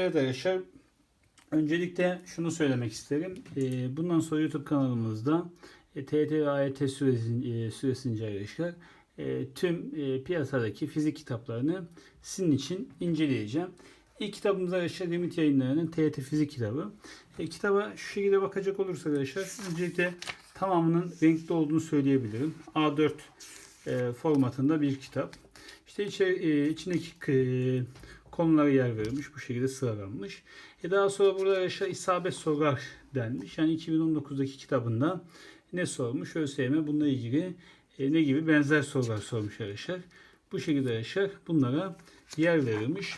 Evet arkadaşlar, öncelikle şunu söylemek isterim. Ee, Bundan sonra YouTube kanalımızda e, TET ve AYT süresin- e, süresince arkadaşlar e, tüm e, piyasadaki fizik kitaplarını sizin için inceleyeceğim. İlk kitabımız arkadaşlar Limit Yayınları'nın TET Fizik kitabı. E, kitaba şu şekilde bakacak olursak arkadaşlar öncelikle tamamının renkli olduğunu söyleyebilirim. A4 e, formatında bir kitap. İşte içe, e, içindeki e, konulara yer verilmiş. Bu şekilde sıralanmış. E daha sonra burada yaşa isabet sorular denmiş. Yani 2019'daki kitabında ne sormuş? ÖSYM bununla ilgili e, ne gibi benzer sorular sormuş arkadaşlar. Bu şekilde arkadaşlar bunlara yer verilmiş.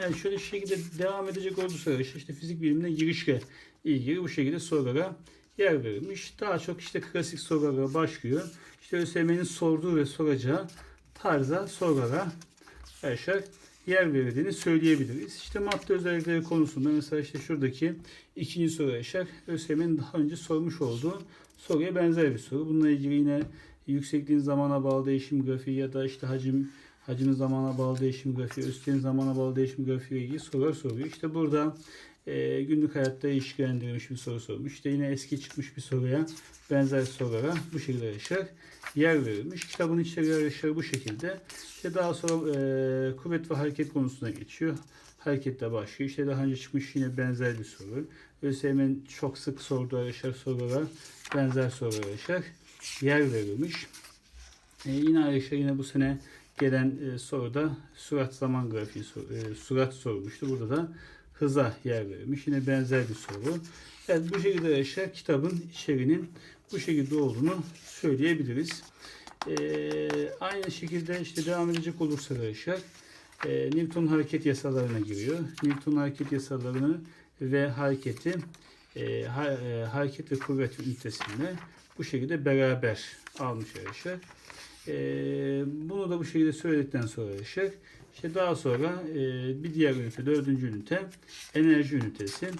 Yani şöyle şekilde devam edecek olursa arkadaşlar işte fizik bilimine girişle ilgili bu şekilde sorulara yer verilmiş. Daha çok işte klasik sorulara başlıyor. İşte ÖSYM'nin sorduğu ve soracağı tarza sorulara arkadaşlar yer verildiğini söyleyebiliriz. İşte madde özellikleri konusunda mesela işte şuradaki ikinci soru arkadaşlar ÖSYM'nin daha önce sormuş olduğu soruya benzer bir soru. Bununla ilgili yine yüksekliğin zamana bağlı değişim grafiği ya da işte hacim hacmin zamana bağlı değişim grafiği, üstlerin zamana bağlı değişim grafiği ilgili sorular soruyor. İşte burada e, günlük hayatta ilişkilendirilmiş bir soru sormuş. İşte yine eski çıkmış bir soruya benzer sorulara bu şekilde arkadaşlar yer verilmiş. Kitabın içeriği arkadaşlar bu şekilde. İşte daha sonra e, kuvvet ve hareket konusuna geçiyor. Hareketle başlıyor. İşte daha önce çıkmış yine benzer bir soru. ÖSYM'nin çok sık sorduğu arkadaşlar sorulara benzer sorular arkadaşlar yer verilmiş. E, yine arkadaşlar yine bu sene gelen e, soruda sürat zaman grafiği e, sürat sormuştu. Burada da hıza yer verilmiş. Yine benzer bir soru. Evet bu şekilde arkadaşlar kitabın içeriğinin bu şekilde olduğunu söyleyebiliriz. Ee, aynı şekilde işte devam edecek olursa arkadaşlar e, Newton hareket yasalarına giriyor. Newton hareket yasalarını ve hareketi e, ha- e, hareket ve kuvvet ünitesinde bu şekilde beraber almış arkadaşlar. E, bunu da bu şekilde söyledikten sonra arkadaşlar işte daha sonra e, bir diğer ünite, dördüncü ünite enerji ünitesi.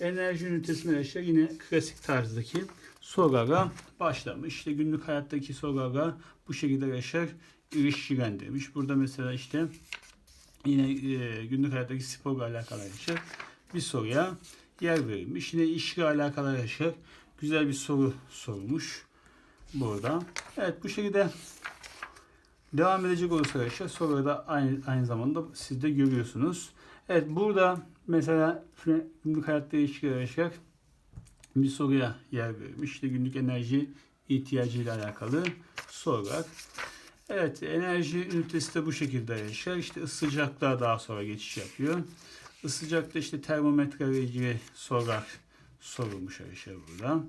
Enerji ünitesinde arkadaşlar yine klasik tarzdaki sorularla başlamış. İşte günlük hayattaki sorularla bu şekilde arkadaşlar ilişkilendirmiş. Burada mesela işte yine e, günlük hayattaki sporla alakalı arkadaşlar bir soruya yer verilmiş. Yine işle alakalı arkadaşlar güzel bir soru sormuş burada. Evet bu şekilde devam edecek olursa arkadaşlar soruları da aynı, aynı zamanda siz de görüyorsunuz. Evet burada mesela günlük hayatta ilişki arkadaşlar bir soruya yer verilmiş. İşte günlük enerji ihtiyacı ile alakalı sorular. Evet enerji ünitesi de bu şekilde yaşar. İşte sıcaklığa daha sonra geçiş yapıyor. Isıcakta işte termometre ile ilgili sorular sorulmuş arkadaşlar burada.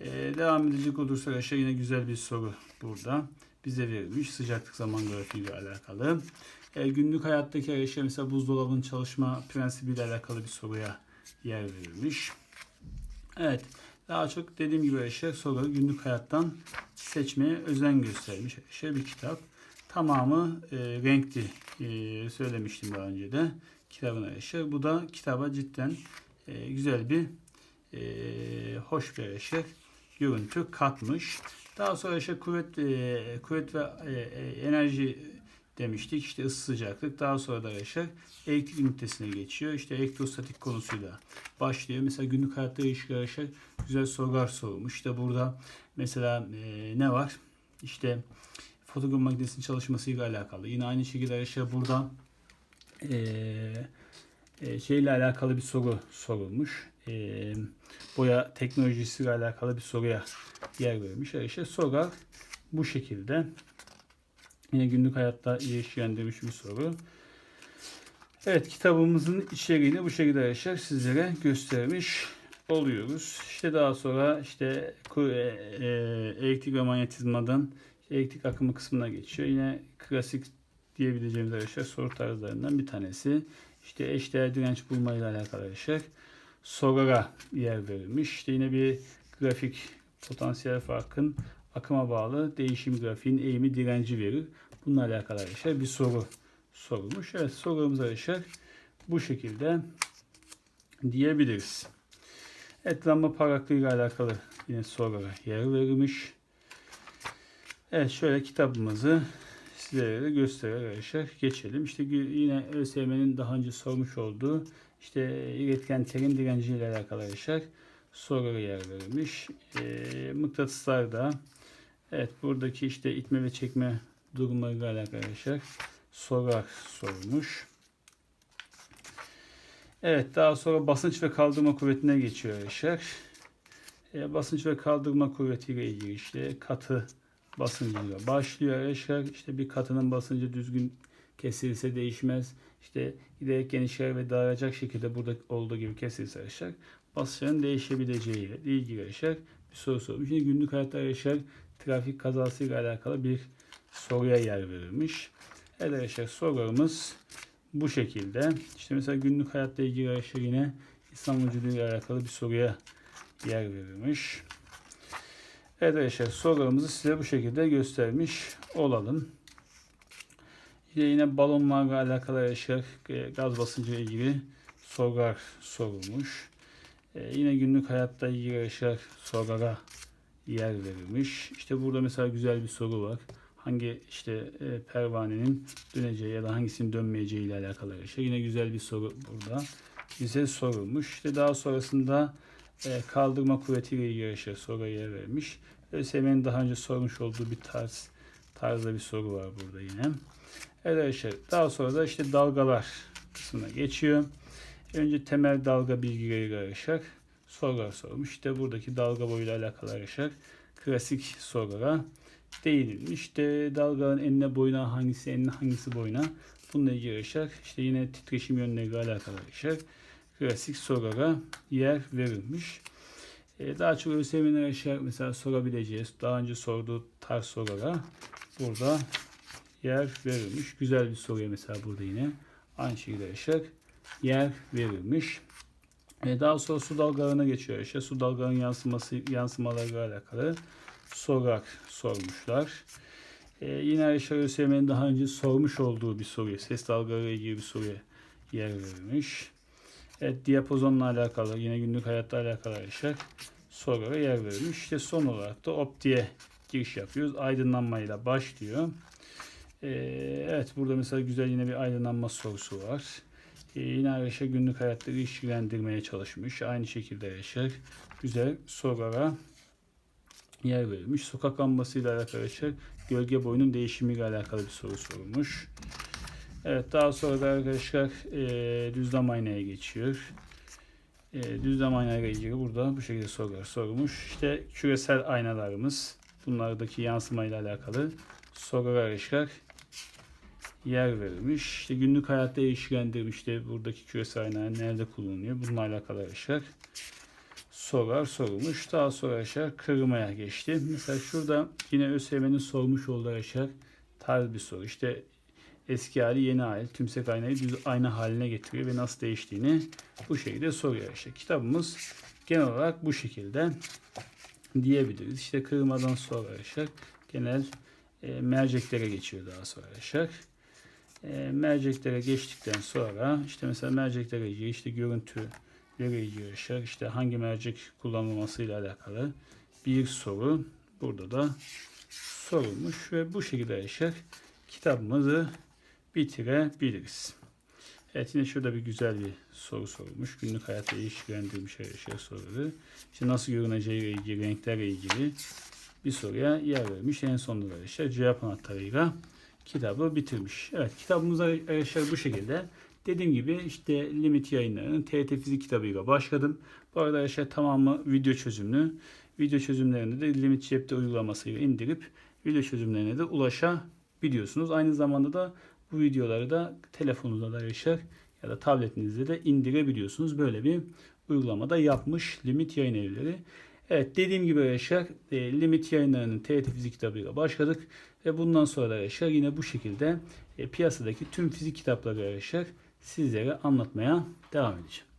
Ee, devam edecek olursa arkadaşlar yine güzel bir soru burada bize verilmiş. Sıcaklık zaman grafiği ile alakalı. Ee, günlük hayattaki arkadaşlar mesela buzdolabının çalışma prensibiyle alakalı bir soruya yer verilmiş. Evet. Daha çok dediğim gibi arkadaşlar soruları günlük hayattan seçmeye özen göstermiş arkadaşlar bir kitap. Tamamı e, renkli e, söylemiştim daha önce de kitabın arkadaşlar. Bu da kitaba cidden e, güzel bir e, hoş bir arkadaşlar görüntü katmış. Daha sonra işte kuvvet e, kuvvet ve e, e, enerji demiştik. İşte ısı sıcaklık. Daha sonra da arkadaşlar elektrik ünitesine geçiyor. İşte elektrostatik konusuyla başlıyor. Mesela günlük hayatta ilişkin arkadaşlar güzel sorular sorulmuş. İşte burada mesela e, ne var? İşte fotoğraf makinesinin çalışmasıyla alakalı. Yine aynı şekilde arkadaşlar burada e, e, şeyle alakalı bir soru sorulmuş. E, boya teknolojisiyle alakalı bir soruya yer verilmiş. Arkadaşlar sorular bu şekilde. Yine günlük hayatta ilişkilendirilmiş bir soru. Evet kitabımızın içeriğini bu şekilde arkadaşlar sizlere göstermiş oluyoruz. İşte daha sonra işte e, e, elektrik ve manyetizmadan işte elektrik akımı kısmına geçiyor. Yine klasik diyebileceğimiz arkadaşlar soru tarzlarından bir tanesi. İşte eşdeğer direnç bulma ile alakalı arkadaşlar sorulara yer verilmiş. İşte yine bir grafik potansiyel farkın akıma bağlı değişim grafiğin eğimi direnci verir. Bununla alakalı arkadaşlar bir soru sorulmuş. Evet sorumuz arkadaşlar bu şekilde diyebiliriz. Parlaklığı ile alakalı yine sorulara yer verilmiş. Evet şöyle kitabımızı sizlere de göstererek arkadaşlar geçelim. İşte yine ÖSYM'nin daha önce sormuş olduğu işte iletkenlerin direnciyle alakalı arkadaşlar soruları yer verilmiş. E, mıknatıslarda evet buradaki işte itme ve çekme durumlarıyla alakalı arkadaşlar sorular sorulmuş. Evet daha sonra basınç ve kaldırma kuvvetine geçiyor arkadaşlar. E, basınç ve kaldırma kuvvetiyle ilgili işte katı basıncıyla başlıyor arkadaşlar. İşte bir katının basıncı düzgün kesilirse değişmez. İşte giderek genişler ve daralacak şekilde burada olduğu gibi kesilirse arkadaşlar basıncın değişebileceğiyle ilgili arkadaşlar bir soru sormuş. Şimdi günlük hayatta arkadaşlar trafik kazasıyla alakalı bir soruya yer verilmiş. Evet arkadaşlar sorularımız bu şekilde. İşte mesela günlük hayatta ilgili arkadaşlar yine İslam vücudu ile alakalı bir soruya yer verilmiş. Evet arkadaşlar sorularımızı size bu şekilde göstermiş olalım. Yine, yine balonlarla alakalı arkadaşlar e, gaz basıncı ile ilgili sorular sorulmuş. E, yine günlük hayatta ilgili arkadaşlar sorulara yer verilmiş. İşte burada mesela güzel bir soru var. Hangi işte e, pervanenin döneceği ya da hangisinin dönmeyeceği ile alakalı arkadaşlar. Yine güzel bir soru burada. Bize sorulmuş. İşte daha sonrasında e, kaldırma kuvvetiyle ilgili arkadaşlar soruya yer vermiş. ÖSYM'nin daha önce sormuş olduğu bir tarz tarzda bir soru var burada yine. Evet arkadaşlar daha sonra da işte dalgalar kısmına geçiyor. Önce temel dalga bilgileri arkadaşlar sorular sormuş. İşte buradaki dalga boyuyla alakalı arkadaşlar klasik sorulara değinilmiş. İşte dalganın enine boyuna hangisi enine hangisi boyuna bununla ilgili arkadaşlar işte yine titreşim yönleriyle alakalı arkadaşlar klasik sorulara yer verilmiş. Ee, daha çok ÖSYM'nin arkadaşlar mesela sorabileceğiz. Daha önce sorduğu tarz sorulara burada yer verilmiş. Güzel bir soruya mesela burada yine aynı şekilde arkadaşlar yer verilmiş. Ee, daha sonra su dalgalarına geçiyor arkadaşlar. Su dalgalarının yansıması, yansımalarıyla alakalı sorular sormuşlar. Ee, yine arkadaşlar ÖSYM'nin daha önce sormuş olduğu bir soruya, ses dalgaları ilgili bir soruya yer verilmiş. Evet, diapozonla alakalı, yine günlük hayatta alakalı arkadaşlar sorulara yer verilmiş. İşte son olarak da optiğe giriş yapıyoruz. Aydınlanmayla başlıyor. Ee, evet, burada mesela güzel yine bir aydınlanma sorusu var. Ee, yine arkadaşlar günlük hayatta ilişkilendirmeye çalışmış. Aynı şekilde arkadaşlar güzel sorulara yer verilmiş. Sokak lambasıyla alakalı arkadaşlar gölge boyunun değişimiyle alakalı bir soru sorulmuş. Evet daha sonra da arkadaşlar e, düzlem aynaya geçiyor. E, düzlem aynayla ilgili burada bu şekilde sorular sorulmuş. İşte küresel aynalarımız bunlardaki yansımayla alakalı sorular arkadaşlar yer verilmiş. İşte günlük hayatta ilişkilendirilmiş. İşte buradaki küresel ayna nerede kullanılıyor? Bununla alakalı arkadaşlar sorular sorulmuş. Daha sonra arkadaşlar kırmaya geçti. Mesela şurada yine ÖSYM'nin sormuş olduğu arkadaşlar tarz bir soru. İşte eski hali yeni hali tümsek aynayı düz ayna haline getiriyor ve nasıl değiştiğini bu şekilde soruyor arkadaşlar. Kitabımız genel olarak bu şekilde diyebiliriz. İşte kırmadan sonra arkadaşlar genel e, merceklere geçiyor daha sonra arkadaşlar. E, merceklere geçtikten sonra işte mesela merceklere ilgili işte görüntü arkadaşlar işte hangi mercek kullanılmasıyla alakalı bir soru burada da sorulmuş ve bu şekilde arkadaşlar kitabımızı bitirebiliriz. Evet yine şurada bir güzel bir soru sorulmuş. Günlük hayatta ilişkilendirilmiş arkadaşlar soruları. İşte nasıl görüneceğiyle ilgili, renklerle ilgili bir soruya yer vermiş. En sonunda da arkadaşlar cevap anahtarıyla kitabı bitirmiş. Evet kitabımız arkadaşlar bu şekilde. Dediğim gibi işte limit yayınlarının TRT Fizik kitabıyla başladım. Bu arada arkadaşlar tamamı video çözümlü. Video çözümlerini de limit cepte uygulamasıyla indirip video çözümlerine de ulaşabiliyorsunuz. Aynı zamanda da bu videoları da telefonunuzda da arkadaşlar ya da tabletinizde de indirebiliyorsunuz. Böyle bir uygulamada yapmış limit yayın evleri. Evet dediğim gibi arkadaşlar e, limit yayınlarının TRT Fizik kitabıyla başladık. Ve bundan sonra da arkadaşlar yine bu şekilde e, piyasadaki tüm fizik kitapları arkadaşlar sizlere anlatmaya devam edeceğim.